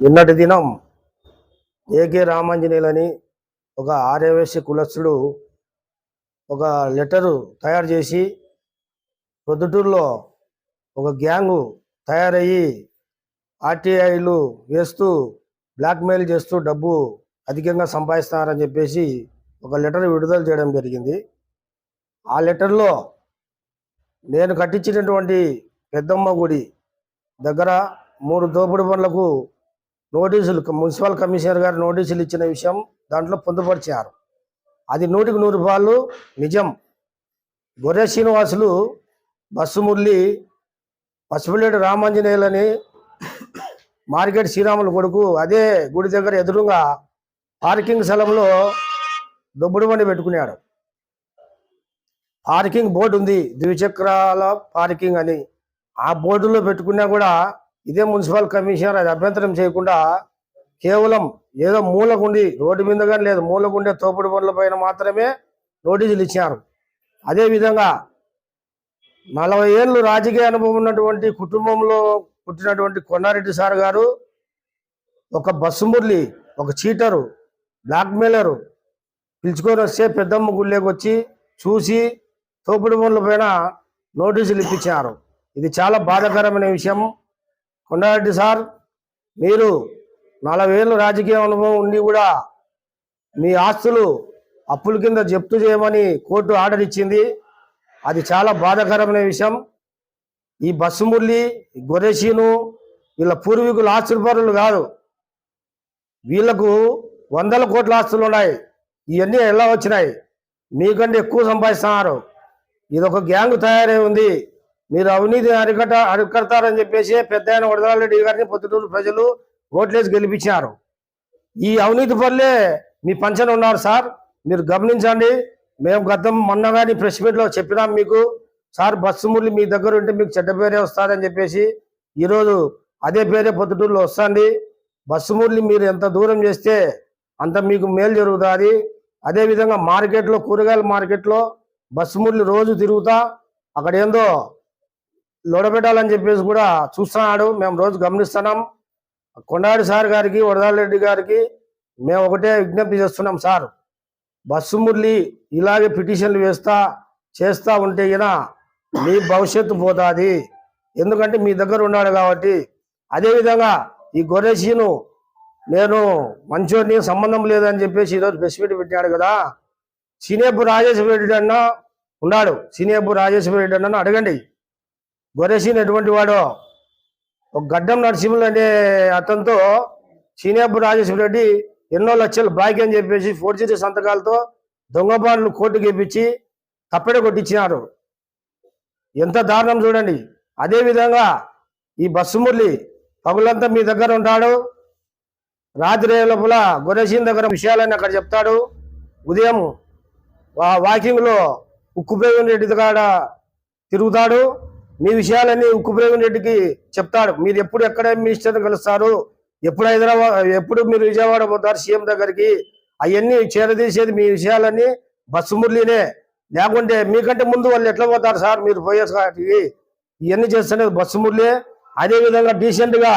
నిన్నటి దినం ఏకే రామాంజనేయులని ఒక ఆర్యవేశ కులస్థుడు ఒక లెటరు తయారు చేసి ప్రొద్దుటూరులో ఒక గ్యాంగు తయారయ్యి ఆర్టీఐలు వేస్తూ బ్లాక్మెయిల్ చేస్తూ డబ్బు అధికంగా సంపాదిస్తున్నారని చెప్పేసి ఒక లెటర్ విడుదల చేయడం జరిగింది. ఆ లెటర్లో నేను కట్టించినటువంటి పెద్దమ్మ గుడి దగ్గర మూడు దోపిడి పనులకు నోటీసులు మున్సిపల్ కమిషనర్ గారు నోటీసులు ఇచ్చిన విషయం దాంట్లో పొందుపరిచారు. అది నూటికి నూరు రూపాయలు నిజం. గొర్రె శ్రీనివాసులు బస్సు మురళి పసుపులేడు రామాంజనేయులని మార్కెట్ శ్రీరాములు కొడుకు అదే గుడి దగ్గర ఎదురుగా పార్కింగ్ స్థలంలో దొబ్బుడు బండి పెట్టుకున్నాడు. పార్కింగ్ బోర్డు ఉంది ద్విచక్రాల పార్కింగ్ అని. ఆ బోర్డులో పెట్టుకున్నా కూడా ఇదే మున్సిపల్ కమిషనర్ అది అభ్యంతరం చేయకుండా కేవలం ఏదో మూలకుండి రోడ్డు మీద కానీ లేదు మూలకుండే తోపుడు పనుల పైన మాత్రమే నోటీసులు ఇచ్చారు అదేవిధంగా నలభై ఏళ్ళు రాజకీయ అనుభవం ఉన్నటువంటి కుటుంబంలో పుట్టినటువంటి కొండారెడ్డి సార్ గారు ఒక బస్సు మురళి ఒక చీటరు బ్లాక్మెయిలరు పిలుచుకొని వస్తే పెద్దమ్మ గుళ్ళేకి వచ్చి చూసి తోపుడు పనుల పైన నోటీసులు ఇప్పించారు ఇది చాలా బాధాకరమైన విషయం. కొండారెడ్డి సార్ మీరు నలభై ఏళ్ళు రాజకీయ అనుభవం ఉండి కూడా మీ ఆస్తులు అప్పుల కింద జప్తు చేయమని కోర్టు ఆర్డర్ ఇచ్చింది. అది చాలా బాధాకరమైన విషయం. ఈ బస్సు మురళి ఈ వీళ్ళ పూర్వీకులు ఆస్తులపరులు కాదు. వీళ్ళకు వందల కోట్ల ఆస్తులు ఉన్నాయి. ఇవన్నీ ఎలా వచ్చినాయి? మీకంటే ఎక్కువ సంపాదిస్తున్నారు. ఇది ఒక గ్యాంగ్ తయారై ఉంది. మీరు అవినీతి అరికట్ట అరికడతారని చెప్పేసి పెద్ద ఆయన వరదారెడ్డి గారిని పొద్దుటూరు ప్రజలు ఓట్లేసి గెలిపించారు ఈ అవినీతి పనులే మీ పంచన ఉన్నారు సార్. మీరు గమనించండి. మేము గతం మొన్న కానీ ప్రెస్ మీట్లో చెప్పినాం మీకు. సార్ బస్సు మురళి మీ దగ్గర ఉంటే మీకు చెడ్డ పేరే వస్తుందని చెప్పేసి ఈరోజు అదే పేరే పొద్దుటూరులో వస్తుంది. బస్సు మురళి మీరు ఎంత దూరం చేస్తే అంత మీకు మేలు జరుగుతుంది. అదేవిధంగా మార్కెట్లో కూరగాయల మార్కెట్లో బస్సు మురళి రోజు తిరుగుతా. అక్కడ ఏందో లోడబెట్టాలని చెప్పేసి కూడా చూస్తున్నాడు. మేము రోజు గమనిస్తున్నాం. కొండాడి సార్ గారికి వరదారెడ్డి గారికి మేము ఒకటే విజ్ఞప్తి చేస్తున్నాం సార్. బస్సు మురళి ఇలాగే పిటిషన్లు వేస్తా చేస్తా ఉంటే గిన మీ భవిష్యత్తు పోతుంది. ఎందుకంటే మీ దగ్గర ఉన్నాడు కాబట్టి. అదేవిధంగా ఈ గొర్రెసీను నేను మంచోడిని సంబంధం లేదని చెప్పేసి ఈరోజు ప్రెస్ పెట్టాడు కదా. సినేపు రాజేశ్వర రెడ్డి అన్న ఉన్నాడు. సినేపు రాజేశ్వర రెడ్డి అన్న అడగండి. గొర్రెసీన్ ఎటువంటి వాడో. ఒక గడ్డం నరసింహులు అనే అతనితో సీనియబ్బు రాజేశ్వర రెడ్డి ఎన్నో లక్షలు బాకీ అని చెప్పేసి ఫోర్జరీ సంతకాలతో దొంగ బాండ్లు కోర్టుకి ఇప్పించి తప్పెడ కొట్టించినారు. ఎంత దారుణం చూడండి. అదే విధంగా ఈ బస్సు మురళి పగులంతా మీ దగ్గర ఉంటాడు. రాత్రి లోపల గొర్రెసీన్ దగ్గర విషయాలన్నీ అక్కడ చెప్తాడు. ఉదయం వాకింగ్లో ఉక్కుపోయి రెడ్డి కాడ తిరుగుతాడు. మీ విషయాలన్నీ ఉక్కుప్రేమన్ రెడ్డికి చెప్తాడు. మీరు ఎప్పుడు ఎక్కడ మినిస్టర్ని కలుస్తారు? ఎప్పుడు హైదరాబాద్ ఎప్పుడు మీరు విజయవాడ పోతారు సీఎం దగ్గరికి? అవన్నీ చేరదీసేది మీ విషయాలన్నీ బస్సు మురళినే. లేకుంటే మీకంటే ముందు వాళ్ళు ఎట్లా పోతారు సార్? మీరు పోయే ఇవన్నీ చేస్తున్నది బస్సు మురళి. అదేవిధంగా డీసెంట్గా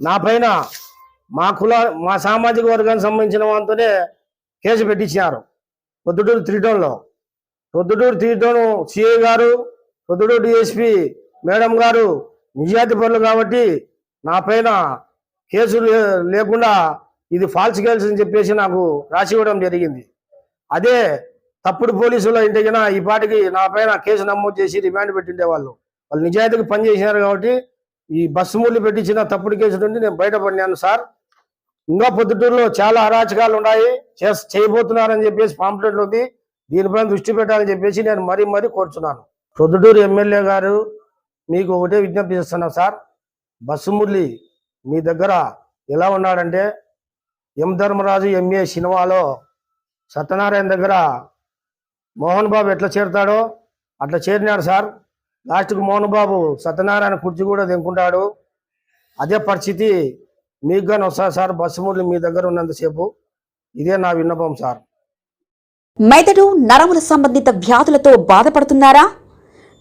నా పైన మా కుల మా సామాజిక వర్గానికి సంబంధించిన వాళ్ళతోనే కేసు పెట్టించినారు. పొద్దుటూరు త్రీ టౌన్లో. పొద్దుటూరు త్రీ టౌన్ సిఐ గారు పొద్దుడు డిఎస్పి మేడం గారు నిజాతి పనులు కాబట్టి నా పైన కేసులు లేకుండా ఇది ఫాల్స్ కేసు అని చెప్పేసి నాకు రాసి ఇవ్వడం జరిగింది. అదే తప్పుడు పోలీసులు ఇంటికినా ఈ పాటికి నా పైన కేసు నమోదు చేసి రిమాండ్ పెట్టిండే వాళ్ళు. వాళ్ళు నిజాయితీకి పనిచేసినారు కాబట్టి ఈ బస్సు మూలి పెట్టించిన తప్పుడు కేసు నుండి నేను బయటపడినాను సార్. ఇంకా పొద్దుటూరులో చాలా అరాచకాలు ఉన్నాయి. చేయబోతున్నారని చెప్పేసి పాంప్లెట్ ఉంది. దీనిపైన దృష్టి పెట్టాలని చెప్పేసి నేను మరీ మరీ కోరుతున్నాను ప్రొద్దుటూరు ఎమ్మెల్యే గారు మీకు ఒకటే విజ్ఞప్తి చేస్తున్నా సార్. బస్సుమురళి మీ దగ్గర ఎలా ఉన్నాడంటే ఎం ధర్మరాజు ఎంఏ సినిమాలో సత్యనారాయణ దగ్గర మోహన్ బాబు ఎట్లా చేరుతాడో అట్లా చేరినాడు సార్. లాస్ట్కు మోహన్ బాబు సత్యనారాయణ కుర్చీ కూడా దింకుంటాడు అదే పరిస్థితి మీకు కానీ వస్తుంది సార్? బస్సుమూర్లు మీ దగ్గర ఉన్నంతసేపు. ఇదే నా విన్నపం సార్. మెదడు నరముల సంబంధిత వ్యాధులతో బాధపడుతున్నారా?